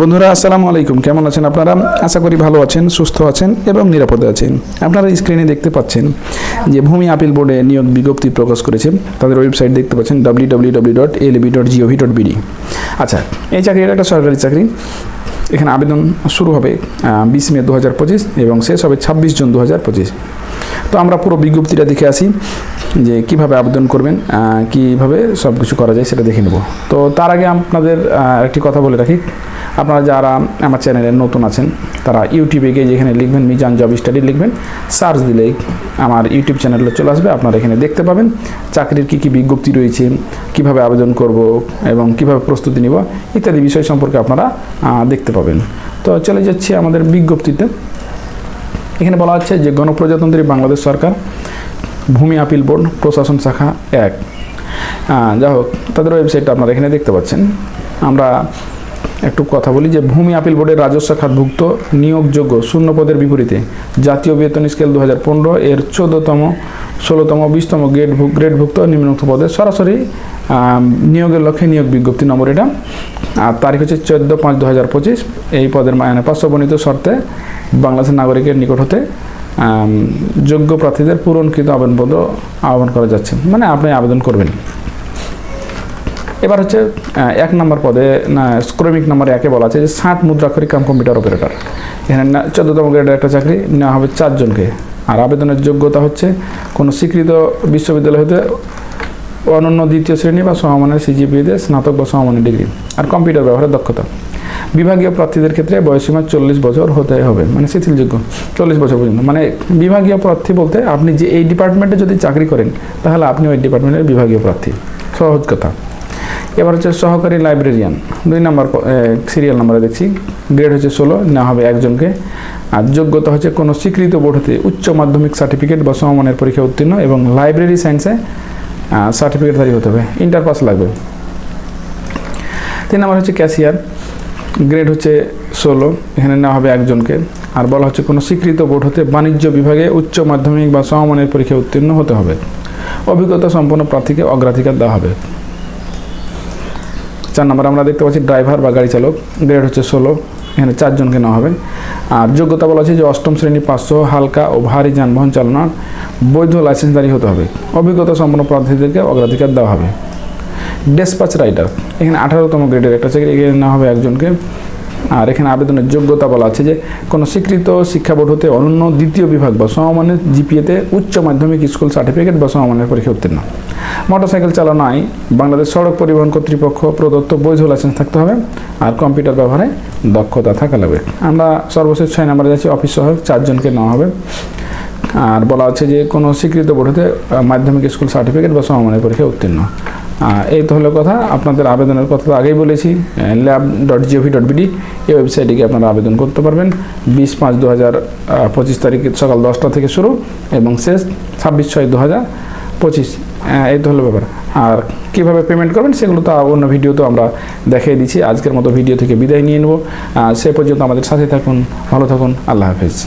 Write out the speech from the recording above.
বন্ধুরা, আসসালামু আলাইকুম। কেমন আছেন আপনারা? আশা করি ভালো আছেন, সুস্থ আছেন এবং নিরাপদে আছেন। আপনারা স্ক্রিনে দেখতে পাচ্ছেন যে ভূমি আপিল বোর্ডে নিয়োগ বিজ্ঞপ্তি প্রকাশ করেছে। তাদের ওয়েবসাইট দেখতে পাচ্ছেন বিডি আচ্ছা এই চাকরিটা একটা সরকারি চাকরি। এখানে আবেদন শুরু হবে বিশ মে দু হাজার পঁচিশ এবং শেষ হবে ছাব্বিশ জুন দু হাজার পঁচিশ। তো আমরা পুরো বিজ্ঞপ্তিটা দেখে আসি যে কীভাবে আবেদন করবেন কীভাবে সব কিছু করা যায় সেটা দেখে নেব। তো তার আগে আপনাদের একটি কথা বলে রাখি। আপনারা যারা আমার চ্যানেলে নতুন আছেন, তারা ইউটিউবে গিয়ে যেখানে লিখবেন, মিজান জব স্টাডি লিখবেন, সার্চ দিলেই আমার ইউটিউব চ্যানেলে চলে আসবে, আপনারা এখানে দেখতে পাবেন চাকরির কী কী বিজ্ঞপ্তি রয়েছে, কীভাবে আবেদন করব এবং কীভাবে প্রস্তুতি নিব, ইত্যাদি বিষয় সম্পর্কে আপনারা দেখতে পাবেন। তো চলে যাচ্ছি আমাদের বিজ্ঞপ্তিতে। এখানে বলা হচ্ছে যে গণপ্রজাতন্ত্রী বাংলাদেশ সরকার, ভূমি আপিল বোর্ড, প্রশাসন শাখা এক। যা হোক, তাদের ওয়েবসাইটটা আপনারা এখানে দেখতে পাচ্ছেন। আমরা একটু কথা বলি যে ভূমি আপিল বোর্ডের রাজস্ব খাতভুক্ত নিয়োগযোগ্য শূন্য পদের বিপরীতে জাতীয় বেতন স্কেল দু হাজার পনেরো এর চোদ্দতম, ষোলোতম, বিশতম গ্রেড গ্রেডভুক্ত নিম্নোক্ত পদে সরাসরি নিয়োগের লক্ষ্যে নিয়োগ বিজ্ঞপ্তি নম্বর এটা। আর তারিখ হচ্ছে চোদ্দ পাঁচ দু হাজার পঁচিশ। এই পদের মানে পার্শ্ববর্ণিত শর্তে বাংলাদেশের নাগরিকের নিকট হতে যোগ্য প্রার্থীদের পূরণকৃত আবেদনপত্র আহ্বান করা যাচ্ছে। মানে আপনি আবেদন করবেন। এবার হচ্ছে এক নম্বর পদে, না ক্রমিক নম্বর একে বলা আছে যে ষাট মুদ্রাক্ষরিক কাম কম্পিউটার অপারেটর এখানে চোদ্দতম গ্রেডের একটা চাকরি, নেওয়া হবে চারজনকে আর আবেদনের যোগ্যতা হচ্ছে কোনো স্বীকৃত বিশ্ববিদ্যালয় হতে অনন্য দ্বিতীয় শ্রেণি বা সমমানের সিজিপিতে স্নাতক বা সমমানের ডিগ্রি আর কম্পিউটার ব্যবহারের দক্ষতা। বিভাগীয় প্রার্থীদের ক্ষেত্রে বয়সীমা চল্লিশ বছর হতে হবে মানে শিথিলযোগ্য, চল্লিশ বছর পর্যন্ত। মানে বিভাগীয় প্রার্থী বলতে আপনি যে এই ডিপার্টমেন্টে যদি চাকরি করেন, তাহলে আপনি ওই ডিপার্টমেন্টের বিভাগীয় প্রার্থী। সহজ কথা। এবার হচ্ছে সহকারী লাইব্রেরিয়ান দুই নম্বর সিরিয়াল নাম্বারে দেখছি। গ্রেড হচ্ছে ষোলো, নেওয়া হবে একজনকে। আর যোগ্যতা হচ্ছে কোনো স্বীকৃত বোর্ড হতে উচ্চ মাধ্যমিক সার্টিফিকেট বা সমমানের পরীক্ষা উত্তীর্ণ এবং লাইব্রেরি সায়েন্সে সার্টিফিকেটধারী হতে হবে। ইন্টার পাস লাগবে। তিন নম্বর হচ্ছে ক্যাশিয়ার গ্রেড হচ্ছে ষোলো, এখানে নেওয়া হবে একজনকে। আর বলা হচ্ছে কোনো স্বীকৃত বোর্ড হতে বাণিজ্য বিভাগে উচ্চ মাধ্যমিক বা সমমানের পরীক্ষা উত্তীর্ণ হতে হবে। অভিজ্ঞতা সম্পন্ন প্রার্থীকে অগ্রাধিকার দেওয়া হবে। চার নম্বর আমরা দেখতে পাচ্ছি ড্রাইভার বা গাড়ি চালক। গ্রেড হচ্ছে ষোলো। এখানে চারজনকে নেওয়া হবে। আর যোগ্যতা বলা আছে যে অষ্টম শ্রেণি পাঁচশো হালকা ও ভারী যানবাহন চালানোর বৈধ লাইসেন্সধারী হতে হবে। অভিজ্ঞতা সম্পন্ন প্রার্থীদেরকে অগ্রাধিকার দেওয়া হবে। ডেসপাচ রাইডার এখানে আঠারোতম গ্রেডের একটা চাকরি এখানে নেওয়া হবে একজনকে। আর এখানে আবেদনের যোগ্যতা বলা আছে যে কোনো স্বীকৃত শিক্ষা বোর্ড হতে অনন্য দ্বিতীয় বিভাগ বা সমমানের জিপিএতে উচ্চ মাধ্যমিক স্কুল সার্টিফিকেট বা সমমানের পরীক্ষা উত্তীর্ণ। মোটরসাইকেল চালানোয় বাংলাদেশ সড়ক পরিবহন কর্তৃপক্ষ প্রদত্ত বৈধ লাইসেন্স থাকতে হবে আর কম্পিউটার ব্যবহারে দক্ষতা থাকা লাগবে। আমরা সর্বশেষ ছয় নম্বরে যাচ্ছি, অফিস সহায়ক চারজনকে নেওয়া হবে। আর বলা হচ্ছে যে কোনো স্বীকৃত বোর্ড হতে মাধ্যমিক স্কুল সার্টিফিকেট বা সমমানের পরীক্ষা উত্তীর্ণ। এই তো হলো কথা। আপনাদের আবেদনের কথা তো আগেই বলেছি lab dot GOV dot BD এই ওয়েবসাইটে গিয়ে আপনারা আবেদন করতে পারবেন। বিশ পাঁচ দু হাজার পঁচিশ তারিখ সকাল দশটা থেকে শুরু এবং শেষ ছাব্বিশ ছয় দু হাজার পঁচিশ এই তো হলো ব্যাপার। আর কীভাবে পেমেন্ট করবেন সেগুলো তো অন্য ভিডিও তো আমরা দেখিয়ে দিচ্ছি। আজকের মতো ভিডিও থেকে বিদায় নিয়ে নেব। সে পর্যন্ত আমাদের সাথে থাকুন, ভালো থাকুন, আল্লাহ হাফেজ।